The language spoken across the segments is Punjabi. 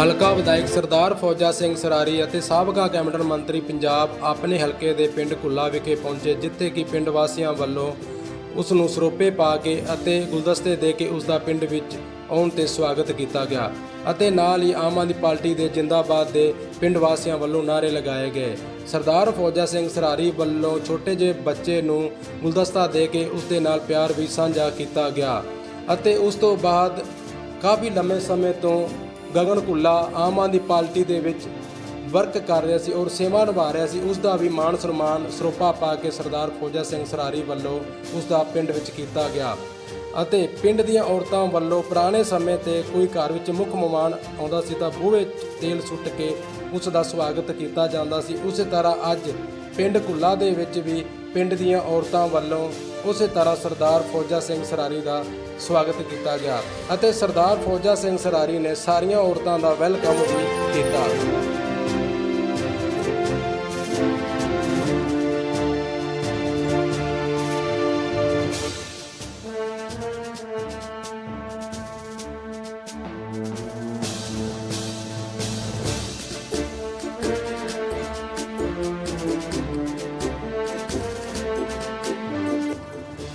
ਹਲਕਾ ਵਿਧਾਇਕ ਸਰਦਾਰ ਫੌਜਾ ਸਿੰਘ ਸਰਾਰੀ ਅਤੇ ਸਾਬਕਾ ਕੈਬਨਿਟ ਮੰਤਰੀ ਪੰਜਾਬ ਆਪਣੇ ਹਲਕੇ ਦੇ ਪਿੰਡ ਕੁੱਲਾ ਵਿਖੇ ਪਹੁੰਚੇ, ਜਿੱਥੇ ਕਿ ਪਿੰਡ ਵਾਸੀਆਂ ਵੱਲੋਂ ਉਸ ਨੂੰ ਸਰੋਪੇ ਪਾ ਕੇ ਅਤੇ ਗੁਲਦਸਤੇ ਦੇ ਕੇ ਉਸ ਦਾ ਪਿੰਡ ਵਿੱਚ ਆਉਣ ਤੇ ਸਵਾਗਤ ਕੀਤਾ ਗਿਆ ਅਤੇ ਨਾਲ ਹੀ ਆਮ ਆਦਮੀ ਪਾਰਟੀ ਦੇ ਜਿੰਦਾਬਾਦ ਦੇ ਪਿੰਡ ਵਾਸੀਆਂ ਵੱਲੋਂ ਨਾਅਰੇ ਲਗਾਏ ਗਏ। ਸਰਦਾਰ ਫੌਜਾ ਸਿੰਘ ਸਰਾਰੀ ਵੱਲੋਂ ਛੋਟੇ ਜਿਹੇ ਬੱਚੇ ਨੂੰ ਗੁਲਦਸਤਾ ਦੇ ਕੇ ਉਸ ਦੇ ਨਾਲ ਪਿਆਰ ਵੀ ਸਾਂਝਾ ਕੀਤਾ ਗਿਆ ਅਤੇ ਉਸ ਤੋਂ ਬਾਅਦ ਕਾਫੀ ਲੰਮੇ ਸਮੇਂ ਤੋਂ ਗਗਨ ਕੁੱਲਾ ਆਮ ਆਦਮੀ ਪਾਰਟੀ ਦੇ ਵਿੱਚ ਵਰਕ ਕਰ ਰਿਹਾ ਸੀ ਔਰ ਸੇਵਾ ਨਿਭਾ ਰਿਹਾ ਸੀ ਉਸ ਦਾ ਵੀ ਮਾਣ ਸਨਮਾਨ ਸਰੋਪਾ ਪਾ ਕੇ ਸਰਦਾਰ ਫੌਜਾ ਸਿੰਘ ਸਰਾਰੀ ਵੱਲੋਂ ਉਸ ਦਾ ਪਿੰਡ ਵਿੱਚ ਕੀਤਾ ਗਿਆ ਅਤੇ ਪਿੰਡ ਦੀਆਂ ਔਰਤਾਂ ਵੱਲੋਂ ਪੁਰਾਣੇ ਸਮੇਂ ਤੇ ਕੋਈ ਘਰ ਵਿੱਚ ਮੁੱਖ ਮਹਿਮਾਨ ਆਉਂਦਾ ਸੀ ਤਾਂ ਬੂਹੇ ਤੇਲ ਸੁੱਟ ਕੇ ਉਸ ਦਾ ਸਵਾਗਤ ਕੀਤਾ ਜਾਂਦਾ ਸੀ। ਉਸੇ ਤਰ੍ਹਾਂ ਅੱਜ ਪਿੰਡ ਕੁੱਲਾ ਦੇ ਵਿੱਚ ਵੀ ਪਿੰਡ ਦੀਆਂ ਔਰਤਾਂ ਵੱਲੋਂ ਉਸੇ ਤਰ੍ਹਾਂ ਸਰਦਾਰ ਫੌਜਾ ਸਿੰਘ ਸਰਾਰੀ ਦਾ ਸਵਾਗਤ ਕੀਤਾ ਗਿਆ ਅਤੇ ਸਰਦਾਰ ਫੌਜਾ ਸਿੰਘ ਸਰਾਰੀ ਨੇ ਸਾਰੀਆਂ ਔਰਤਾਂ ਦਾ ਵੈਲਕਮ ਵੀ ਕੀਤਾ।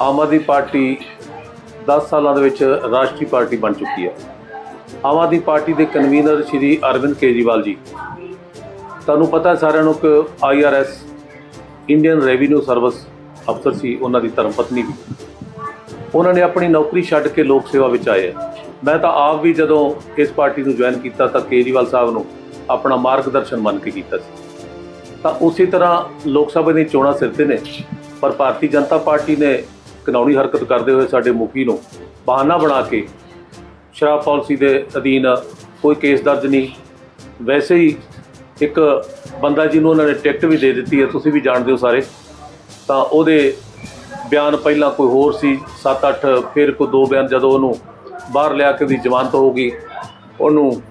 ਆਮ ਆਦਮੀ ਪਾਰਟੀ 10 ਸਾਲਾਂ ਦੇ ਵਿੱਚ ਰਾਸ਼ਟਰੀ ਪਾਰਟੀ ਬਣ ਚੁੱਕੀ ਹੈ। ਆਮ ਆਦਮੀ ਪਾਰਟੀ ਦੇ ਕਨਵੀਨਰ ਸ਼੍ਰੀ ਅਰਵਿੰਦ ਕੇਜਰੀਵਾਲ ਜੀ। ਤੁਹਾਨੂੰ ਪਤਾ ਸਾਰਿਆਂ ਨੂੰ ਕਿ ਆਈਆਰਐਸ ਇੰਡੀਅਨ ਰੈਵਨਿਊ ਸਰਵਿਸ ਅਫਸਰ ਸੀ, ਉਹਨਾਂ ਦੀ ਧਰਮ ਪਤਨੀ ਵੀ। ਉਹਨਾਂ ਨੇ ਆਪਣੀ ਨੌਕਰੀ ਛੱਡ ਕੇ ਲੋਕ ਸੇਵਾ ਵਿੱਚ ਆਏ ਮੈਂ ਤਾਂ ਆਪ ਵੀ ਜਦੋਂ ਇਸ ਪਾਰਟੀ ਨੂੰ ਜੁਆਇਨ ਕੀਤਾ ਤਾਂ ਕੇਜਰੀਵਾਲ ਸਾਹਿਬ ਨੂੰ ਆਪਣਾ ਮਾਰਗਦਰਸ਼ਨ ਮੰਨ ਕੇ ਕੀਤਾ ਸੀ। ਤਾਂ ਉਸੇ ਤਰ੍ਹਾਂ ਲੋਕ ਸਭਾ ਦੀਆਂ ਚੋਣਾਂ ਸਿਰ ਤੇ ਨੇ, ਪਰ ਭਾਰਤੀ ਜਨਤਾ ਪਾਰਟੀ ਨੇ ਕਾਨੂੰਨੀ ਹਰਕਤ ਕਰਦੇ ਹੋਏ ਸਾਡੇ ਮੁਖੀ ਨੂੰ ਬਹਾਨਾ ਬਣਾ ਕੇ ਸ਼ਰਾਬ ਪਾਲਿਸੀ ਦੇ ਅਧੀਨ ਕੋਈ ਕੇਸ ਦਰਜ ਨਹੀਂ। ਵੈਸੇ ਹੀ ਇੱਕ ਬੰਦਾ ਜਿਹਨੂੰ ਉਹਨਾਂ ਨੇ ਟਿਕਟ ਵੀ ਦੇ ਦਿੱਤੀ ਹੈ, ਤੁਸੀਂ ਵੀ ਜਾਣਦੇ ਹੋ ਸਾਰੇ। ਤਾਂ ਉਹਦੇ ਬਿਆਨ ਪਹਿਲਾਂ ਕੋਈ ਹੋਰ ਸੀ 7-8 ਫਿਰ ਕੋਈ ਦੋ ਬਿਆਨ ਜਦੋਂ ਉਹਨੂੰ ਬਾਹਰ ਲਿਆ ਕੇ ਉਹਦੀ ਜ਼ਮਾਨਤ ਹੋ ਗਈ, ਉਹਨੂੰ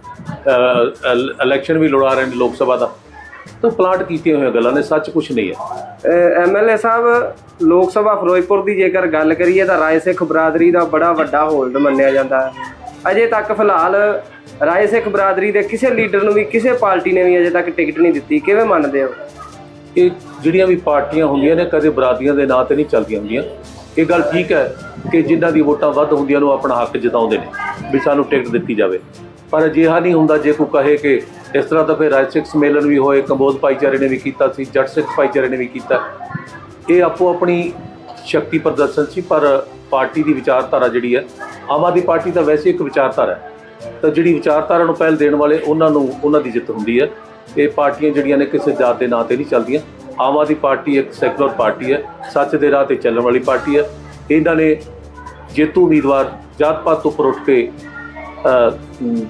ਇਲੈਕਸ਼ਨ ਵੀ ਲੜਾ ਰਹੇ ਨੇ ਲੋਕ ਸਭਾ ਦਾ। ਤਾਂ ਪਲਾਂਟ ਕੀਤੀਆਂ ਹੋਈਆਂ ਗੱਲਾਂ ਨੇ ਸੱਚ ਕੁਝ ਨਹੀਂ ਹੈ। ਐਮਐਲਏ ਸਾਹਿਬ ਲੋਕ ਸਭਾ ਫਿਰੋਜ਼ਪੁਰ ਦੀ ਜੇਕਰ ਗੱਲ ਕਰੀਏ ਤਾਂ ਰਾਏ ਸਿੱਖ ਬਰਾਦਰੀ ਦਾ ਬੜਾ ਵੱਡਾ ਹੋਲਡ ਮੰਨਿਆ ਜਾਂਦਾ ਹੈ। ਅਜੇ ਤੱਕ ਫਿਲਹਾਲ ਰਾਏ ਸਿੱਖ ਬਰਾਦਰੀ ਦੇ ਕਿਸੇ ਲੀਡਰ ਨੂੰ ਵੀ ਕਿਸੇ ਪਾਰਟੀ ਨੇ ਵੀ ਅਜੇ ਤੱਕ ਟਿਕਟ ਨਹੀਂ ਦਿੱਤੀ। ਕਿਵੇਂ ਮੰਨਦੇ ਹੋ? ਇਹ ਜਿਹੜੀਆਂ ਵੀ ਪਾਰਟੀਆਂ ਹੁੰਦੀਆਂ ਨੇ ਕਦੇ ਬਰਾਦੀਆਂ ਦੇ ਨਾਂ ਤੇ ਨਹੀਂ ਚੱਲਦੀਆਂ ਹੁੰਦੀਆਂ। ਇਹ ਗੱਲ ਠੀਕ ਹੈ ਕਿ ਜਿਨ੍ਹਾਂ ਦੀ ਵੋਟਾਂ ਵੱਧ ਹੁੰਦੀਆਂ ਨੂੰ ਆਪਣਾ ਹੱਕ ਜਤਾਉਂਦੇ ਨੇ ਵੀ ਸਾਨੂੰ ਟਿਕਟ ਦਿੱਤੀ ਜਾਵੇ। ਪਰ ਅਜਿਹਾ ਨਹੀਂ ਹੁੰਦਾ ਜੇ ਕੋਈ ਕਹੇ ਕਿ ਇਸ ਤਰ੍ਹਾਂ ਤਾਂ ਫਿਰ ਰਾਜ ਸਿੱਖ ਸੰਮੇਲਨ ਵੀ ਹੋਏ, ਕੰਬੋਜ ਭਾਈਚਾਰੇ ਨੇ ਵੀ ਕੀਤਾ ਸੀ, ਜੱਟ ਸਿੱਖ ਭਾਈਚਾਰੇ ਨੇ ਵੀ ਕੀਤਾ। ਇਹ ਆਪੋ ਆਪਣੀ ਸ਼ਕਤੀ ਪ੍ਰਦਰਸ਼ਨ ਸੀ, ਪਰ ਪਾਰਟੀ ਦੀ ਵਿਚਾਰਧਾਰਾ ਜਿਹੜੀ ਹੈ, ਆਮ ਆਦਮੀ ਪਾਰਟੀ ਤਾਂ ਵੈਸੇ ਇੱਕ ਵਿਚਾਰਧਾਰਾ ਹੈ। ਤਾਂ ਜਿਹੜੀ ਵਿਚਾਰਧਾਰਾ ਨੂੰ ਪਹਿਲ ਦੇਣ ਵਾਲੇ ਉਹਨਾਂ ਨੂੰ, ਉਹਨਾਂ ਦੀ ਜਿੱਤ ਹੁੰਦੀ ਹੈ। ਇਹ ਪਾਰਟੀਆਂ ਜਿਹੜੀਆਂ ਨੇ ਕਿਸੇ ਜਾਤ ਦੇ ਨਾਂ ਤੇ ਨਹੀਂ ਚੱਲਦੀਆਂ। ਆਮ ਆਦਮੀ ਪਾਰਟੀ ਇੱਕ ਸੈਕੂਲਰ ਪਾਰਟੀ ਹੈ, ਸੱਚ ਦੇ ਰਾਹ ਤੇ ਚੱਲਣ ਵਾਲੀ ਪਾਰਟੀ ਹੈ। ਇਹਨਾਂ ਨੇ ਜੇਤੂ ਉਮੀਦਵਾਰ ਜਾਤ ਪਾਤ ਤੋਂ ਉੱਪਰ ਉੱਠ ਕੇ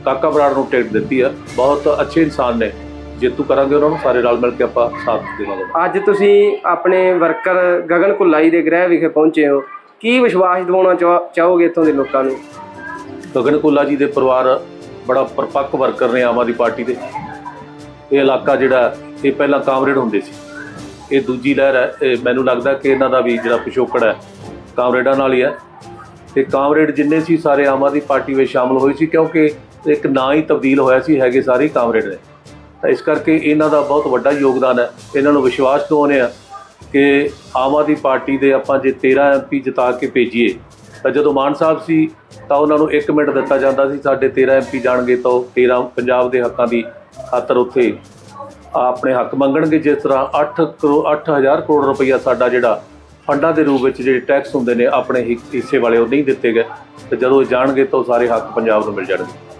ਕਾਕਾ ਬਰਾੜ ਨੂੰ ਟਿਕਟ ਦਿੱਤੀ ਹੈ ਬਹੁਤ ਅੱਛੇ ਇਨਸਾਨ ਨੇ। ਜੇਤੂ ਕਰਾਂਗੇ ਉਹਨਾਂ ਨੂੰ ਸਾਰੇ ਰਲ ਮਿਲ ਕੇ ਆਪਾਂ ਸਾਥ ਦੇਵਾਂਗੇ। ਅੱਜ ਤੁਸੀਂ ਆਪਣੇ ਵਰਕਰ ਗਗਨ ਕੁੱਲਾਈ ਦੇ ਗ੍ਰਹਿ ਵਿਖੇ ਪਹੁੰਚੇ ਹੋ। ਕੀ ਵਿਸ਼ਵਾਸ ਦਿਵਾਉਣਾ ਚਾਹ- ਚਾਹੋਗੇ ਇੱਥੋਂ ਦੇ ਲੋਕਾਂ ਨੂੰ? ਗਗਨ ਕੁੱਲਾ ਜੀ ਦੇ ਪਰਿਵਾਰ ਬੜਾ ਪਰਪੱਕ ਵਰਕਰ ਨੇ ਆਮ ਆਦਮੀ ਪਾਰਟੀ ਦੇ। ਇਹ ਇਲਾਕਾ ਜਿਹੜਾ ਇਹ ਪਹਿਲਾਂ ਕਾਮਰੇਡ ਹੁੰਦੇ ਸੀ। ਇਹ ਦੂਜੀ ਲਹਿਰ ਹੈ। ਮੈਨੂੰ ਲੱਗਦਾ ਕਿ ਇਹਨਾਂ ਦਾ ਵੀ ਜਿਹੜਾ ਪਿਛੋਕੜ ਹੈ ਕਾਮਰੇਡਾਂ ਨਾਲ ਹੀ ਹੈ। ਤੇ ਕਾਮਰੇਡ ਜਿੰਨੇ ਸੀ ਸਾਰੇ ਆਮ ਆਦਮੀ ਪਾਰਟੀ ਵਿੱਚ ਸ਼ਾਮਲ ਹੋਏ ਸੀ, ਕਿਉਂਕਿ ਇੱਕ ਨਾਂ ਹੀ ਤਬਦੀਲ ਹੋਇਆ ਸੀ, ਹੈਗੇ ਸਾਰੇ ਕਾਮਰੇਡ ਨੇ। ਤਾਂ ਇਸ ਕਰਕੇ ਇਹਨਾਂ ਦਾ ਬਹੁਤ ਵੱਡਾ ਯੋਗਦਾਨ ਹੈ। ਇਹਨਾਂ ਨੂੰ ਵਿਸ਼ਵਾਸ ਦਿਵਾਉਂਦੇ ਆ ਕਿ ਆਮ ਆਦਮੀ ਪਾਰਟੀ ਦੇ ਆਪਾਂ ਜੇ 13 ਐਮਪੀ ਜਿਤਾ ਕੇ ਭੇਜੀਏ, ਤਾਂ ਜਦੋਂ ਮਾਨ ਸਾਹਿਬ ਸੀ, ਤਾਂ ਉਹਨਾਂ ਨੂੰ 1 ਮਿੰਟ ਦਿੱਤਾ ਜਾਂਦਾ ਸੀ, ਸਾਡੇ 13 ਐਮਪੀ ਜਾਣਗੇ ਤਾਂ ਉਹ 13 ਪੰਜਾਬ ਦੇ ਹੱਕਾਂ ਦੀ ਖਾਤਰ ਉੱਥੇ ਆਪਣੇ ਹੱਕ ਮੰਗਣਗੇ। ਜਿਸ ਤਰ੍ਹਾਂ 8 ਕਰੋੜ 8000 ਕਰੋੜ ਰੁਪਈਆ ਸਾਡਾ ਜਿਹੜਾ ਫੰਡਾਂ ਦੇ ਰੂਪ ਵਿੱਚ ਜਿਹੜੇ ਟੈਕਸ ਹੁੰਦੇ ਨੇ, ਆਪਣੇ ਹਿੱਸੇ ਵਾਲੇ ਉਹ ਨਹੀਂ ਦਿੱਤੇ ਗਏ। ਤੇ ਜਦੋਂ ਇਹ ਜਾਣਗੇ ਤਾਂ ਉਹ ਸਾਰੇ ਹੱਕ ਪੰਜਾਬ ਨੂੰ ਮਿਲ ਜਾਣਗੇ।